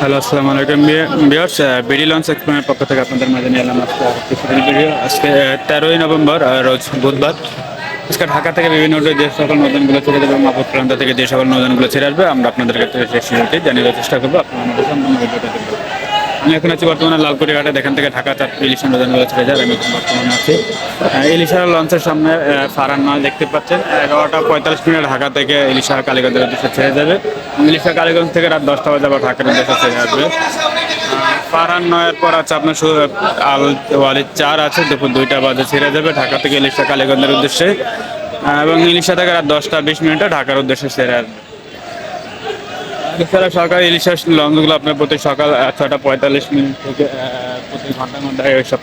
Hello, আসসালামু আলাইকুম। বিয়ার্স BD launch এক্সপ্রেমের পক্ষ থেকে আপনাদের মাঝে নিয়ে এলাম আজকে ভিডিও। আজকে তেরোই নভেম্বর রোজ বুধবার। আজকে ঢাকা থেকে বিভিন্ন যে সকল নদনগুলো ছেড়ে যাবে মাপুর প্রান্ত থেকে যে সকল নদনগুলো ছেড়ে আসবে, আমরা আপনাদেরকে জানিয়ে দেওয়ার চেষ্টা করব। আপনারা আমাদের সম্পূর্ণ আমি এখন আছি বর্তমানে লালকুড়ি ঘাটে। এখান থেকে ঢাকা চার ইলিশা নদনগুলো ছেড়ে যায় আমি বর্তমানে আছি। আহ, ইলিশা লঞ্চের সামনে ফারান নয় দেখতে পাচ্ছেন। এগারোটা পঁয়তাল্লিশ মিনিট ঢাকা থেকে ইলিশা কালীগঞ্জের উদ্দেশ্যে ছেড়ে যাবে। ইলিশা কালীগঞ্জ থেকে রাত দশটা বাজে আবার ঢাকার উদ্দেশ্যে ছেড়ে আসবে। ফারহান নয়ের পর আছে আপনার আল ওয়ালিদ চার আছে দুপুর দুইটা বাজে ছেড়ে যাবে ঢাকা থেকে ইলিশা কালীগঞ্জের উদ্দেশ্যে। এবং ইলিশা থেকে রাত দশটা বিশ মিনিটে ঢাকার উদ্দেশ্যে ছেড়ে আসবে। এছাড়া সকাল ইলিশা লঞ্চগুলো আপনার প্রতি সকাল ছটা পঁয়তাল্লিশ মিনিট থেকে প্রতি ঘণ্টা ঘন্টায় এই সব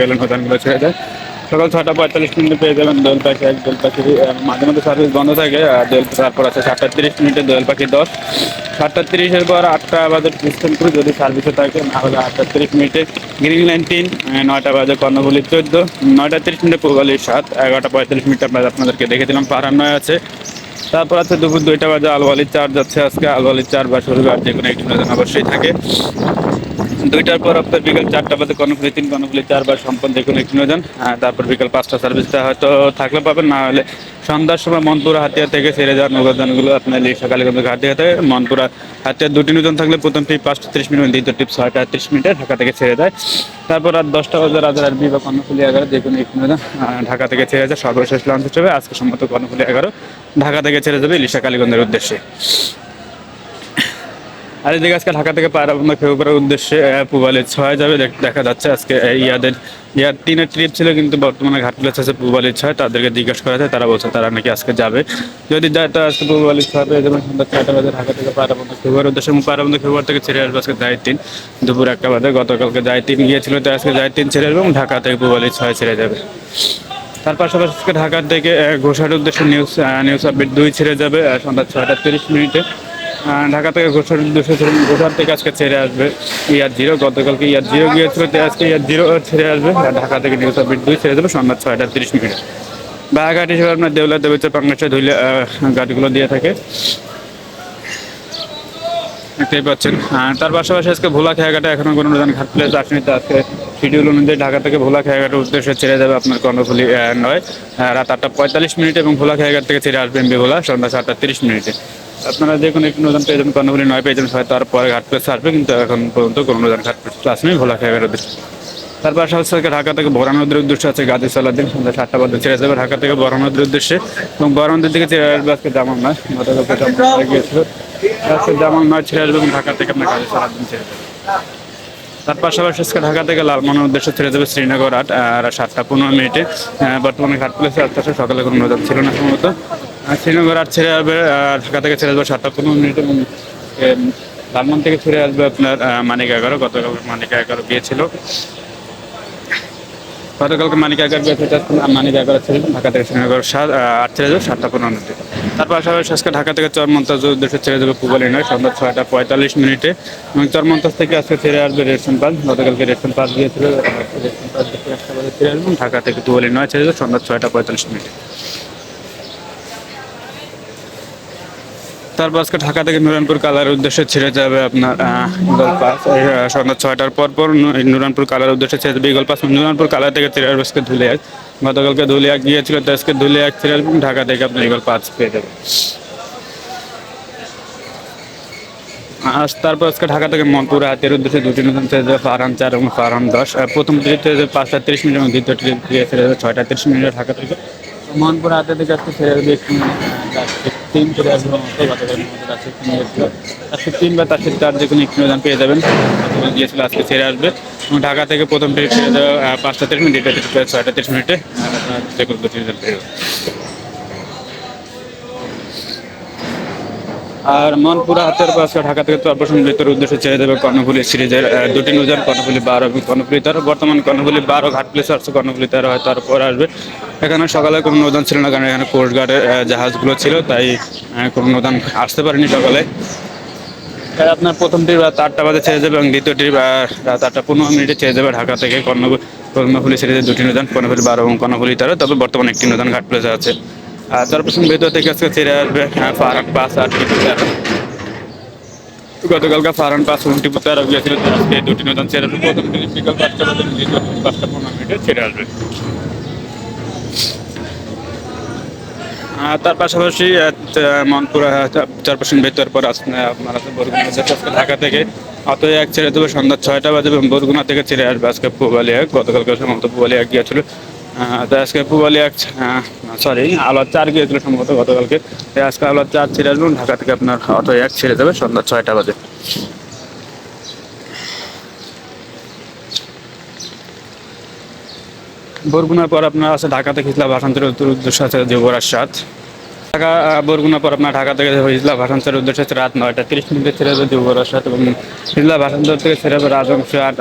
গেলে নদানগুলো ছেড়ে যায় সকাল ছটা পঁয়তাল্লিশ মিনিটে পেয়ে যাবেন দোয়েল পাখি এক দোয়েল পাখি মাঝে মধ্যে সার্ভিস বন্ধ থাকে, আর দোয়েল তারপর আছে সাতটা তিরিশ মিনিটে দোয়েল পাখি দশ। সাতটা তিরিশের পর আটটা বাজে ডিস্টেন্স করে যদি সার্ভিসে থাকে, না হলে আটটা তিরিশ মিনিটে গ্রিন লাইন তিন নয়টা বাজে কর্ণবলি চোদ্দ। নয়টা তিরিশ মিনিটে পূর্বালি সাত, এগারোটা পঁয়তাল্লিশ মিনিট আপনার আপনাদেরকে দেখে দিলাম নয় আছে। তারপর আছে দুপুর দুইটা বাজে, আলওয়ালির চার যাচ্ছে আজকে, আলওয়ালির চার বা শনিবার যে কোনো একটি নতুন অবশ্যই থাকে। দুইটার পর আপনার বিকেল চারটা বাজে, কর্ণফুলি তিন, কর্ণফুলি চার বা সম্পন্ন যে কোনো একটি নজন তারপর বিকেল পাঁচটা সার্ভিসটা হয়তো থাকলে পাবেন, না হলে সন্ধ্যার সময় মনপুরা হাতিয়া থেকে ছেড়ে যাওয়ার নৌকাদানগুলো আপনার এই ঘাট দিয়ে হাতে মনপুরা হাতিয়ার দুটি নতুন থাকলে প্রথম ট্রিপ পাঁচটা তিরিশ মিনিট, দ্বিতীয় ট্রিপ ছয়টা তিরিশ মিনিটে ঢাকা থেকে ছেড়ে দেয়। তারপর রাত দশটা বাজে রাজার আরবি বা কর্ণফুলি এগারো, যে কোনো একটি ঢাকা থেকে ছেড়ে যায়। সর্বশেষ লঞ্চ হিসেবে আজকে সম্ভবত কর্ণফুলি এগারো, ঢাকা থেকে ছেড়ে যাবে ইলিশা কালীগঞ্জের উদ্দেশ্যে। আর এদিকে আজকে ঢাকা থেকে পায়রাবন্ধ খেউপাড়ার উদ্দেশ্যে পুবালি ছয় যাবে। দেখ- যাচ্ছে আজকে ইয়াদের, ইয়ার তিনের ট্রিপ ছিল কিন্তু বর্তমানে ঘাট প্লেস আছে পুবালি ছয়। তাদেরকে জিজ্ঞাসা করা যায় তারা বলছে তারা নাকি আজকে যাবে। যদি যায় তো আজকে পুবালি ছয় পেয়ে যাবেন, সন্ধ্যা ছয়টা বাজে ঢাকা থেকে পায়রাবন্ধ খেউপাড়ার উদ্দেশ্যে। পায়রাবন্ধ খেউপাড় থেকে ছেড়ে আসবে আজকে যায় তিন দুপুর একটা বাজে, গতকালকে যায় তিন গিয়েছিল তো আজকে যায় তিন ছেড়ে আসবে এবং ঢাকা থেকে পুবালি ছয় ছেড়ে যাবে। তার পাশাপাশি আজকে ঢাকার থেকে ঘোষার উদ্দেশ্যে নিউজ নিউজ আপডেট দুই ছেড়ে যাবে সন্ধ্যা ছয়টা তিরিশ মিনিটে। ঢাকা থেকে ঘোষার ঘোষার থেকে আজকে ছেড়ে আসবে ইয়ার জিরো, গতকালকে ইয়ার জিরো গিয়েছিল আজকে ইয়ার জিরো ছেড়ে আসবে। আর ঢাকা থেকে নিউজ আপডেট দুই ছেড়ে যাবে সন্ধ্যা ছয়টা তিরিশ মিনিটে। বাঘাট হিসেবে আপনার দেউলা দেবেচর বাংলাদেশে ধুলে গাড়িগুলো দিয়ে থাকে। দেখতেই পাচ্ছেন। তার পাশাপাশি আজকে ভোলা খেয়াঘাটে এখনও কোনো নতুন ঘাট প্লেস আসেনি, তো আজকে শিডিউল অনুযায়ী ঢাকা থেকে ভোলা খেয়াঘাটের উদ্দেশ্যে ছেড়ে যাবে আপনার কর্ণফুলি নয়। রাত আটটা পঁয়তাল্লিশ মিনিট এবং ভোলা খেয়াঘাট থেকে ছেড়ে আসবেন বেভোলা সন্ধ্যা সাতটা তিরিশ মিনিটে। আপনারা যে কোনো একটি নতুন পেয়ে যাবেন, কর্ণফুলি নয় পেয়ে যাবেন, হয়তো তারপরে ঘাট প্লেস আসবে কিন্তু এখন পর্যন্ত কোনো নতুন ঘাট প্লেস আসেনি, ভোলা খেয়াঘাটের উদ্দেশ্যে। তার পাশাপাশি আজকে ঢাকা থেকে বরা নদীর উদ্দেশ্যে আছে গাজী সালাদিন সন্ধ্যা সাতটা বাজে ছেড়ে যাবে ঢাকা থেকে বরা নদীর উদ্দেশ্যে। এবং বরা নদীর দিকে ছেড়ে আসবে আজকে জামাল নয়, গতকালকে জামাল গিয়েছিল। আজকে জামাল নয় ছেড়ে আসবে এবং ঢাকা থেকে আপনার গাজী সালাদিন ছেড়ে যাবে তার পাশাপাশি আজকে ঢাকা থেকে লালমনের উদ্দেশ্যে ছেড়ে যাবে শ্রীনগর আট আর সাতটা পনেরো মিনিটে বর্তমানে ঘাট প্লেসে আস্তে আস্তে সকালে কোনো নজর ছিল না সম্ভবত। শ্রীনগর আর ছেড়ে আসবে ঢাকা থেকে ছেড়ে যাবে সাতটা পনেরো মিনিট এবং লালমন থেকে ছেড়ে আসবে আপনার মানিক এগারো গতকাল মানিক এগারো গিয়েছিল। গতকালকে মানিক এগারো গিয়েছে মানিক এগারো ছেড়ে ঢাকা থেকে শ্রীনগর সাত আট ছেড়ে যাবে সাতটা পনেরো মিনিটে। তার পাশাপাশি আজকে ঢাকা থেকে চরমন্তাজ উদ্দেশ্যে ছেড়ে যাবে পুবালি নয় সন্ধ্যা ছয়টা পঁয়তাল্লিশ মিনিটে। এবং চরমন্তাজ থেকে আজকে ছেড়ে আসবে রেশন পাস গতকালকে রেশন পাস দিয়েছিল রেশন পাস থেকে একটা ছেড়ে আসবে ঢাকা থেকে পুবালি নয়, ছেড়ে যাবে সন্ধ্যা ছয়টা পঁয়তাল্লিশ মিনিটে। তারপর আজকে ঢাকা থেকে নুরানপুর কালার উদ্দেশ্যে ছেড়ে যাবে আপনার ইগল পাস সন্ধ্যা ছয়টার পর পর নুরানপুর কালার উদ্দেশ্যে ছেড়ে যাবে ইগল পাস। নুরানপুর কালার থেকে ছেড়ে আসবে আজকে ধুলিয়াক গতকালকে ধুলিয়াক গিয়েছিল, তো আজকে ধুলিয়াক ছেড়ে ঢাকা থেকে আপনার ইগল পাস পেয়ে যাবে আজ তারপর আজকে ঢাকা থেকে মনপুর হাতের উদ্দেশ্যে দুটি নতুন যাবে, ফারহান চার এবং ফারহান দশ। প্রথম ছেড়ে যাবে, পাঁচটা তিরিশ মিনিট এবং দ্বিতীয় ছেড়ে যাবে ছয়টা তিরিশ মিনিটে ঢাকা থেকে। মনপুর হাতের দিকে আজকে ছেড়ে একটু তিন থেকে আছে আজকে তিন বা তার সাথে চার যে কোনো একটু নতুন পেয়ে যাবেন। গিয়েছিল, আজকে ছেড়ে আসবে। এবং ঢাকা থেকে প্রথম ট্রেন পেয়ে যাবে পাঁচটা তিরিশ মিনিট, এটা ছয়টা তিরিশ মিনিটে যে কোনো পেয়ে যাবেন। আর মনপুরা হাতের পাশে ঢাকা থেকে চরপেশন ভিতরের উদ্দেশ্যে ছেড়ে দেবে কর্ণফুলি সিরিজের দুটি নৌজান কর্ণফুলি বারো এবং কর্ণফুলি তেরো। বর্তমান কর্ণফুলি বারো, ঘাট প্লেসে আসছে কর্ণফুলি তেরো হয় তারপর আসবে। এখানে সকালে কোনো নৌজান ছিল না, কারণ এখানে কোস্টগার্ডের জাহাজগুলো ছিল, তাই কোনো নৌজান আসতে পারেনি সকালে। আপনার প্রথমটি রাত আটটা বাজে ছেড়ে যাবে এবং দ্বিতীয়টি রাত আটটা পনেরো মিনিটে ছেড়ে যাবে ঢাকা থেকে কর্ণফুলি সিরিজের দুটি নৌজান কর্ণফুলি বারো এবং কর্ণফুলি তেরো। তবে বর্তমানে একটি নৌজান ঘাট প্লেসে আছে। আর চরপেশন ভিতর থেকে আজকে ছেড়ে আসবে হ্যাঁ, ফারাক পাঁচ আট তেরো। গতকালকে ফারান পাঁচ উনটি তারা গিয়েছিল দুটি নতুন ছেড়ে আসবে। প্রথম দিন বিকাল পাঁচটা পাঁচটা পনেরো মিনিটে ছেড়ে আসবে। আর তার পাশাপাশি মনপুর আহ, চার পার্সেন্ট ভেতর পর আপনার আছে বরগুনা আজকে ঢাকা থেকে। অতই এক ছেড়ে দেবে সন্ধ্যা ছয়টা বাজে এবং বরগুনা থেকে ছেড়ে আসবে আজকে পুবালিয়া। গতকালকে সম্ভবত পুবালিয়া গিয়েছিল। তো আজকে পুবালিয়া সরি আলোর চার গিয়েছিল সম্ভবত গতকালকে। আজকে আলোর চার ছেড়ে আসবেন ঢাকা থেকে আপনার অটো এক ছেড়ে দেবে সন্ধ্যা ছয়টা বাজে। বরগুনার পর আপনার আছে ঢাকা থেকে ইসলাম ভাষান্তরের উত্তর উদ্দেশ্য আছে যুবরাজ সাত। ঢাকা বরগুনা পর আপনার ঢাকা থেকে ইসলাম ভাষান্তরের উদ্দেশ্য আছে রাত নয়টা তিরিশ মিনিটে ছেড়ে দেবে যুবরাজ সাত এবং ইসলাম ভাষান্তর থেকে ছেড়ে দেবে রাজংশ আট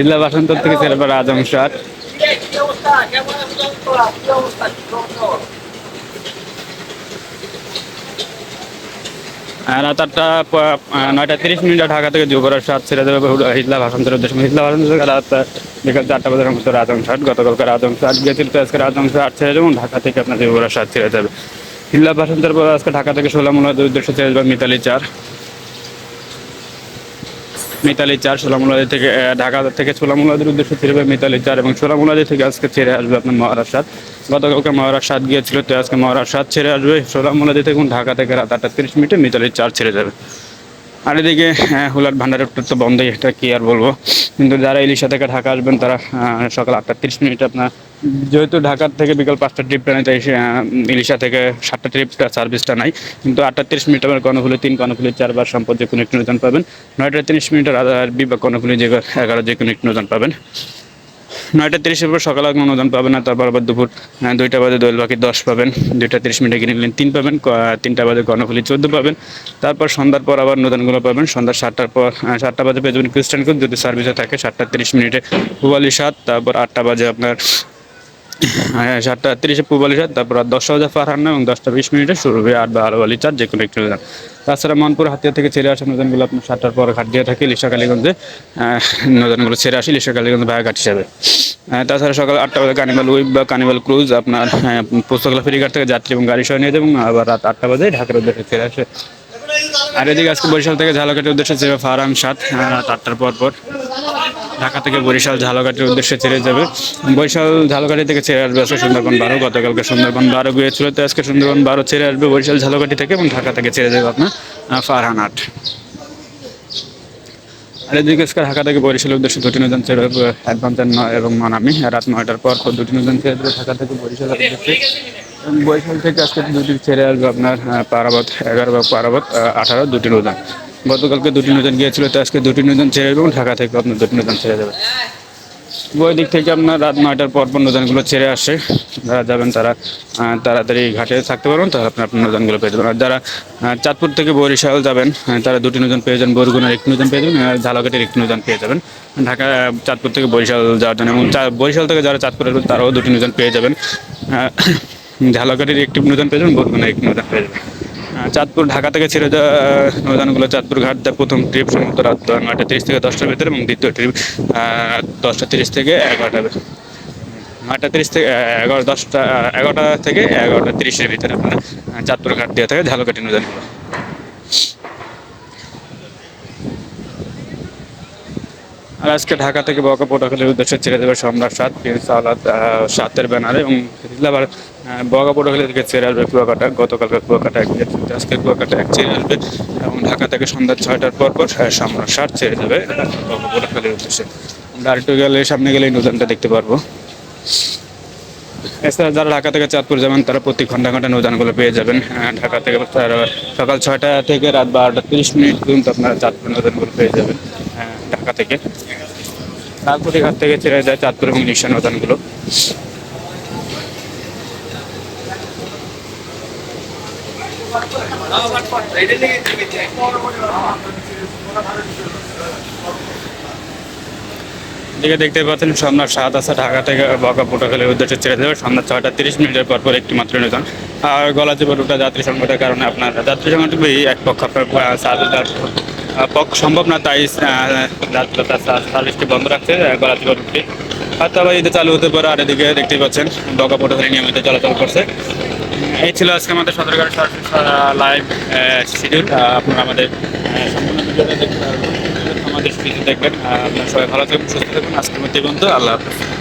ইসলাম ভাষান্তর থেকে ছেড়ে দেবে রাজংশ আট রাত আটটা নয়টা তিরিশ মিনিটে ঢাকা থেকে যুবরাজ সাত ছেড়ে দেবে হিজলা ভাষান্তরের উদ্দেশ্যে হিজলা ভাষান্তর রাত, বিকাল চারটা বাজার মতো রাজংশ আট গতকালকে রাজংশ আট গিয়েছিল তো আজকে রাজংশ আট ছেড়ে দেবে এবং ঢাকা থেকে আপনার যুবরাজ সাত ছেড়ে দেবে। হিজলা ভাষান্তর পর আজকে ঢাকা থেকে সোলামুলাদের উদ্দেশ্যে ছেড়ে দেবে মিতালি চার। মিতালি চার সোলামুলাদি থেকে ঢাকা থেকে সোলামুলাদের উদ্দেশ্যে ফিরবে মিতালি চার এবং সোলামুলাদি থেকে আজকে ছেড়ে আসবে আপনার মহারাজ সাত। গতকালকে মহারাজ সাত গিয়েছিল, তো আজকে মহারাষ্ট্র ছেড়ে আসবে। সোলামুলাদি থেকে ঢাকা থেকে রাত আটটা তিরিশ মিনিটে মিতালি চার ছেড়ে যাবে। আর এদিকে হুলার ভান্ডারের তো বন্ধই, এটা কি আর বলব? কিন্তু যারা ইলিশা থেকে ঢাকা আসবেন, তারা সকাল আটটা তিরিশ মিনিট আপনার যেহেতু ঢাকার থেকে বিকাল পাঁচটা ট্রিপটা নেই তাই ইলিশা থেকে সাতটা ট্রিপটা সার্ভিসটা নাই কিন্তু আটটা তিরিশ মিনিট আমার কর্ণফুলি তিন কর্ণফুলি চারবার সম্পদ যে কোনো একটি নতুন পাবেন। নয়টা তিরিশ মিনিটের আর বা কর্ণফুলি যে এগারো যে কোনো একটি নতুন পাবেন। নয়টা তিরিশের পর সকালে কোনো অনুদান পাবেন না, তারপর আবার দুপুর দুইটা বাজে দোয়েল বাকি দশ পাবেন। দুইটা তিরিশ মিনিটে কিনে নিলেন তিন পাবেন তিনটা বাজে কর্ণফুলি চোদ্দ পাবেন। তারপর সন্ধ্যার পর আবার নতুনগুলো পাবেন। সন্ধ্যা সাতটার পর সাতটা বাজে পেয়ে যাবেন খ্রিস্টান যদি সার্ভিসে থাকে, সাতটা তিরিশ মিনিটে পুবালি সাত তারপর আটটা বাজে আপনার সাতটা তিরিশে সাত তারপর দশটা বাজে ফারহান্না এবং দশটা বিশ মিনিটে শুরু হবে আট বা আলো চার যে কোনো একটি নতুন তাছাড়া মনপুর হাতিয়া থেকে ছেড়ে আসা নতুনগুলো আপনার সাতটার পর ঘাট দিয়ে থাকে লিশা কালীগঞ্জে। আহ, ছেড়ে আসি লিশা কালীগঞ্জ ভায়া ঘাট হিসাবে। তাছাড়া সকাল আটটা বাজে কানিবাল উইব বা কানিবাল ক্রুজ আপনার হ্যাঁ, পুস্তকলা ফেরিঘাট থেকে যাত্রী এবং গাড়ি সহ নিয়ে এবং আবার রাত আটটা বাজে ঢাকার উদ্দেশ্যে ছেড়ে আসে। আর এদিকে আজকে বরিশাল থেকে ঝালকাঠির উদ্দেশ্যে ছেড়ে ফারাম সাত রাত আটটার পর পর। ঢাকা থেকে বরিশাল, ঝালকাঠির উদ্দেশ্যে ছেড়ে যাবে। বরিশাল, ঝালকাঠি থেকে ছেড়ে আসবে আজকে সুন্দরবন বারো, গতকালকে সুন্দরবন বারো গিয়েছিল, তো আজকে সুন্দরবন বারো ছেড়ে আসবে বরিশাল, ঝালকাঠি থেকে এবং ঢাকা থেকে ছেড়ে যাবে আপনার ফারহান আট। আর এদিকে আজকে ঢাকা থেকে বরিশালের উদ্দেশ্যে দুটি নতুন ছেড়ে অ্যাডভান্সের নয় এবং মানামি রাত নয়টার পর পর দুটি নতুন ছেড়ে দেবে ঢাকা থেকে বরিশালের উদ্দেশ্যে। বরিশাল থেকে আজকে দুটি ছেড়ে আসবে আপনার পারাবত, এগারো বা পারাবত আঠারো, দুটি নতুন গতকালকে দুটি নতুন গিয়েছিল, তো আজকে দুটি নতুন ছেড়ে এবং ঢাকা থেকে আপনার দুটি নতুন ছেড়ে দেবে। ওই দিক থেকে আপনার রাত নয়টার পর পর নতুনগুলো ছেড়ে আসে। যারা যাবেন তারা তাড়াতাড়ি ঘাটে থাকতে পারবেন, তাহলে আপনার আপনার নতুনগুলো পেয়ে যাবেন। আর যারা চাঁদপুর থেকে বরিশাল যাবেন তারা দুটি নতুন পেয়ে যাবেন, বরগুনার একটি নতুন পেয়ে যাবেন, আর ঝালকাঠির একটি নতুন পেয়ে যাবেন। ঢাকা চাঁদপুর থেকে বরিশাল যাওয়ার জন্য, এবং বরিশাল থেকে যারা চাঁদপুরে আসবেন, তারাও দুটি নতুন পেয়ে যাবেন। ঝালকাঠির একটি নতুন পেয়ে যাবেন, বরগুনার একটি নতুন পেয়ে যাবেন। চাঁদপুর, ঢাকা থেকে ছেড়ে দেওয়া নৌযানগুলো চাঁদপুর ঘাট দেয় প্রথম ট্রিপ সমস্ত রাত নয়টা তিরিশ থেকে দশটার ভিতরে এবং দ্বিতীয় ট্রিপ দশটা তিরিশ থেকে এগারোটা নয়টা তিরিশ থেকে এগারো দশটা এগারোটা থেকে এগারোটা তিরিশের ভিতরে আপনার চাঁদপুর ঘাট দিয়ে থাকে ঝালকাটি নৌযানগুলো। আজকে ঢাকা থেকে বকা পটুয়াখালীর উদ্দেশ্যে ছেড়ে দেবে সম্রাট সাত আলাদ সাতের ব্যানারে এবং আবার বগা পটুয়াখালী থেকে ছেড়ে আসবে কুয়াকাটা গতকালকে কুয়াকাটা এক আজকে কুয়াকাটা এক ছেড়ে আসবে এবং ঢাকা থেকে সন্ধ্যা ছয়টার পর পর সম্রাট সাত ছেড়ে যাবে বগা পটুয়াখালীর উদ্দেশ্যে। আমরা আরেকটু গেলে সামনে গেলে নতুনটা দেখতে পারব। এছাড়া যারা ঢাকা থেকে চাঁদপুর যাবেন তারা প্রতি ঘণ্টা ঘণ্টা নৌযানগুলো পেয়ে যাবেন। ঢাকা থেকে সকাল ছয়টা থেকে রাত বারোটা তিরিশ মিনিট পর্যন্ত আপনারা চাঁদপুর নৌযানগুলো পেয়ে যাবেন। আহ, ঢাকা থেকে। লালকুটি ঘাট থেকে ছেড়ে যায় চাঁদপুর এবং নিশা নৌযানগুলো দিকে দেখতে পাচ্ছেন সন্ধ্যা সাত আসা ঢাকা থেকে বকা পটুয়াখালীর উদ্দেশ্যে ছেড়ে দেবে সন্ধ্যা ছয়টা তিরিশ মিনিটের পর পর একটি মাত্র নিউজন আর গলা জীবন যাত্রী সংকটের কারণে আপনার যাত্রী সংকট এক পক্ষ আপনার পক্ষ সম্ভব না তাই সার্ভিসটি বন্ধ রাখছে আহ, গলা জীবন রুটটি হয়তো আবার ঈদে চালু হতে পারে আর এদিকে দেখতেই পাচ্ছেন বকা পটুয়াখালী নিয়মিত চলাচল করছে। এই ছিল আজকে আমাদের সদরঘাট লাইভ শিডিউল আপনারা আমাদের আমাদের দেখবেন। আপনারা সবাই ভালো থাকবেন সুস্থ থাকবেন। আজকের মধ্যে বন্ধু আল্লাহ হাফিজ।